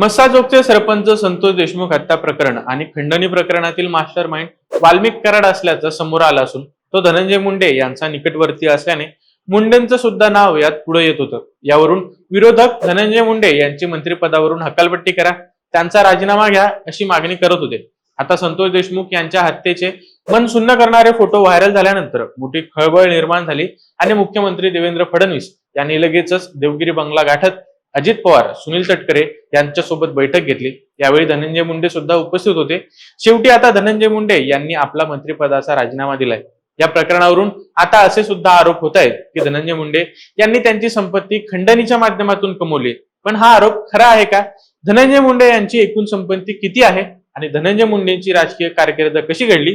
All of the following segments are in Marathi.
मस्साजोगचे सरपंच संतोष देशमुख हत्या प्रकरण आणि खंडणी प्रकरणातील मास्टर माइंड वाल्मिक कराड असल्याचं समोर आलं असून तो धनंजय मुंडे यांचा निकटवर्ती असल्याने मुंडेंचं सुद्धा नाव यात पुढे येत होतं. यावरून विरोधक धनंजय मुंडे यांची मंत्रिपदावरून हकालपट्टी करा त्यांचा राजीनामा घ्या अशी मागणी करत होते. आता संतोष देशमुख यांच्या हत्येचे मन सुन्न करणारे फोटो व्हायरल झाल्यानंतर मोठी खळबळ निर्माण झाली आणि मुख्यमंत्री देवेंद्र फडणवीस यांनी लगेचच देवगिरी बंगला गाठत अजित पवार सुनील तटकरे यांच्यासोबत बैठक घेतली. यावेळी धनंजय मुंडे सुद्धा उपस्थित होते. शेवटी आता धनंजय मुंडे यांनी आपला मंत्रिपदाचा राजीनामा दिलाय. या प्रकरणावरून आता असे सुद्धा आरोप होत आहेत की धनंजय मुंडे यांनी त्यांची संपत्ती खंडणीच्या माध्यमातून कमवली. पण हा आरोप खरा आहे का? धनंजय मुंडे यांची एकूण संपत्ती किती आहे? आणि धनंजय मुंडेंची राजकीय कारकीर्द कशी घडली?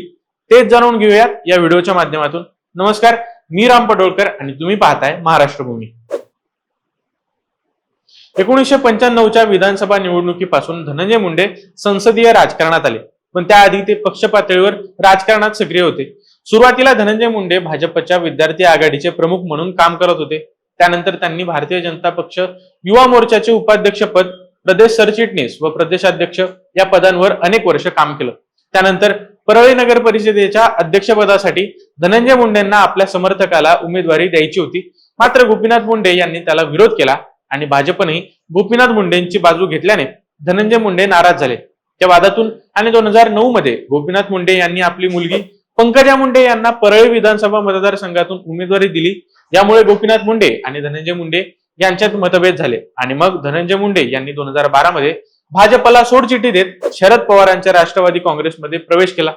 तेच जाणून घेऊया या व्हिडिओच्या माध्यमातून. नमस्कार मी राम पडोळकर आणि तुम्ही पाहताय महाराष्ट्र भूमी एकोणीसशे पंच्याण्णवच्या विधानसभा निवडणुकीपासून धनंजय मुंडे संसदीय राजकारणात आले. पण त्याआधी ते पक्ष पातळीवर राजकारणात सक्रिय होते. सुरुवातीला धनंजय मुंडे भाजपच्या विद्यार्थी आघाडीचे प्रमुख म्हणून काम करत होते. त्यानंतर त्यांनी भारतीय जनता पक्ष युवा मोर्चाचे उपाध्यक्षपद प्रदेश सरचिटणीस व प्रदेशाध्यक्ष या पदांवर अनेक वर्ष काम केलं. त्यानंतर परळी नगर परिषदेच्या अध्यक्षपदासाठी धनंजय मुंडेंना आपल्या समर्थकाला उमेदवारी द्यायची होती. मात्र गोपीनाथ मुंडे यांनी त्याला विरोध केला. आणि भाजपनेही गोपीनाथ मुंडेंची बाजू घेतल्याने धनंजय मुंडे नाराज झाले. त्या वादातून आणि दोन हजार नऊ मध्ये गोपीनाथ मुंडे यांनी आपली मुलगी पंकजा मुंडे यांना परळी विधानसभा मतदारसंघातून उमेदवारी दिली. यामुळे गोपीनाथ मुंडे आणि धनंजय मुंडे यांच्यात मतभेद झाले. आणि मग धनंजय मुंडे यांनी दोन हजार बारा मध्ये भाजपला सोडचिठी देत शरद पवारांच्या राष्ट्रवादी काँग्रेसमध्ये प्रवेश केला.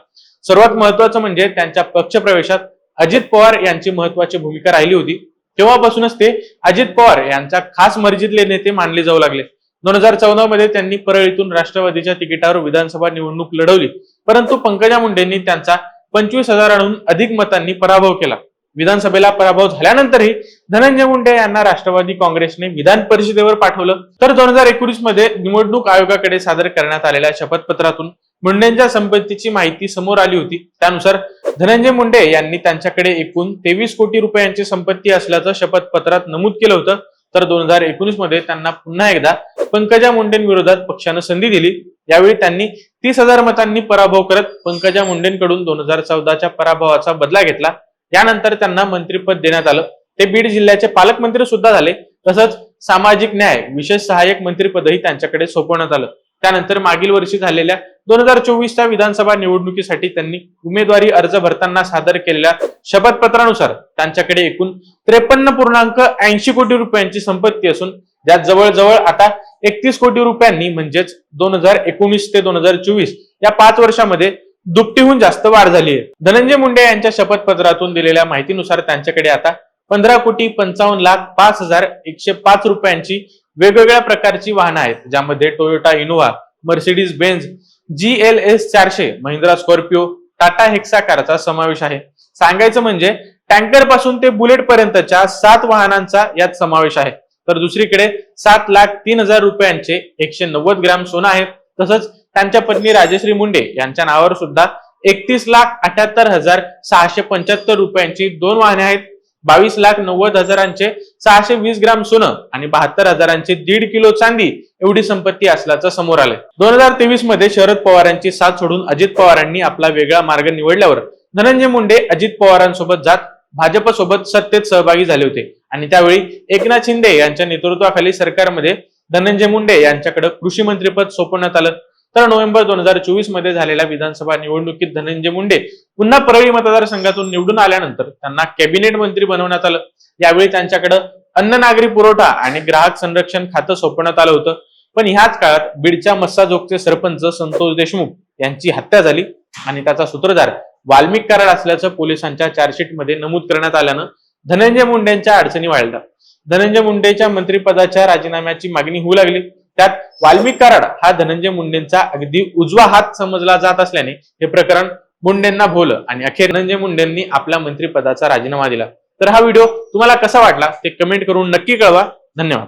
सर्वात महत्वाचं म्हणजे त्यांच्या पक्षप्रवेशात अजित पवार यांची महत्वाची भूमिका राहिली होती. तेव्हापासूनच ते अजित पवार यांचा खास मर्जीतले नेते मानले जाऊ लागले. दोन हजार चौदा मध्ये त्यांनी परळीतून राष्ट्रवादीच्या तिकिटावर विधानसभा निवडणूक लढवली. परंतु पंकजा मुंडेंनी त्यांचा पंचवीस हजारांहून अधिक मतांनी पराभव केला. विधानसभेला पराभव झाल्यानंतरही धनंजय मुंडे यांना राष्ट्रवादी काँग्रेसने विधान परिषदेवर पाठवलं. तर दोन हजार एकोणीसमध्ये निवडणूक आयोगाकडे सादर करण्यात आलेल्या शपथपत्रातून मुंडेंच्या संपत्तीची माहिती समोर आली होती. त्यानुसार धनंजय मुंडे यांनी त्यांच्याकडे एकूण तेवीस कोटी रुपयांची संपत्ती असल्याचं शपथपत्रात नमूद केलं होतं. तर दोन हजार एकोणीसमध्ये त्यांना पुन्हा एकदा पंकजा मुंडेंविरोधात पक्षानं संधी दिली. यावेळी त्यांनी तीस हजार मतांनी पराभव करत पंकजा मुंडेंकडून दोन हजार चौदाच्या पराभवाचा बदला घेतला. यानंतर त्यांना मंत्रिपद देण्यात आलं. ते बीड जिल्ह्याचे पालकमंत्री सुद्धा झाले. तसंच सामाजिक न्याय विशेष सहाय्यक मंत्रीपदही त्यांच्याकडे सोपवण्यात आलं. त्यानंतर मागील वर्षी झालेल्या दोन हजार चोवीसच्या विधानसभा निवडणुकीसाठी त्यांनी उमेदवारी अर्ज भरताना सादर केलेल्या शपथपत्रानुसार त्यांच्याकडे एकूण त्रेपन्न पूर्णांक ऐंशी कोटी रुपयांची संपत्ती असून ज्यात जवळजवळ आता एकतीस कोटी रुपयांनी म्हणजेच दोन हजार एकोणीस ते दोन हजार चोवीस या पाच वर्षामध्ये दुपटीहून जास्त वाढ झाली आहे. धनंजय मुंडे यांच्या शपथपत्रातून दिलेल्या माहितीनुसार त्यांच्याकडे आता पंधरा कोटी पंचावन्न लाख पाच हजार एकशे पाच रुपयांची वेगवेगळ्या प्रकारची वाहनं आहेत ज्यामध्ये Toyota Innova Mercedes Benz G L S चारशे महिंद्रा स्कॉर्पिओ टाटा हेक्सा कारचा समावेश आहे. सांगायचं म्हणजे टँकरपासून ते बुलेट पर्यंतच्या सात वाहनांचा यात समावेश आहे. तर दुसरीकडे सात लाख तीन हजार रुपयांचे एकशे नव्वद ग्राम सोनं आहे तसंच त्यांच्या पत्नी राजश्री मुंडे यांच्या नावावर सुद्धा एकतीस लाख अठ्याहत्तर हजार सहाशे पंच्याहत्तर रुपयांची दोन वाहने आहेत. बावीस लाख नव्वद हजारांचे सहाशे वीस ग्राम सोनं आणि बहात्तर हजारांचे दीड किलो चांदी एवढी संपत्ती असल्याचं समोर आलंय. दोन हजार तेवीसमध्ये शरद पवारांची साथ सोडून अजित पवारांनी आपला वेगळा मार्ग निवडल्यावर धनंजय मुंडे अजित पवारांसोबत जात भाजपसोबत सत्तेत सहभागी झाले होते. आणि त्यावेळी एकनाथ शिंदे यांच्या नेतृत्वाखाली सरकारमध्ये धनंजय मुंडे यांच्याकडे कृषी मंत्रीपद सोपवण्यात आलं. तर नोव्हेंबर दोन हजार चोवीसमध्ये झालेल्या विधानसभा निवडणुकीत धनंजय मुंडे पुन्हा परळी मतदारसंघातून निवडून आल्यानंतर त्यांना कॅबिनेट मंत्री बनवण्यात आलं. यावेळी त्यांच्याकडे अन्न नागरी पुरवठा आणि ग्राहक संरक्षण खातं सोपवण्यात आलं होतं. पण ह्याच काळात बीडच्या मस्साजोगचे सरपंच संतोष देशमुख यांची हत्या झाली आणि त्याचा सूत्रधार वाल्मिक कराड असल्याचं पोलिसांच्या चार्जशीटमध्ये नमूद करण्यात आल्यानं धनंजय मुंडेंच्या अडचणी वाढल्या. धनंजय मुंडेच्या मंत्रिपदाच्या राजीनाम्याची मागणी होऊ लागली. त्यात वाल्मी कराड हा धनंजय मुंडेंचा अगदी उजवा हात समजला जात असल्याने हे प्रकरण मुंडेंना भोवलं आणि अखेर धनंजय मुंडेंनी आपल्या मंत्रिपदाचा राजीनामा दिला. तर हा व्हिडिओ तुम्हाला कसा वाटला ते कमेंट करून नक्की कळवा. धन्यवाद.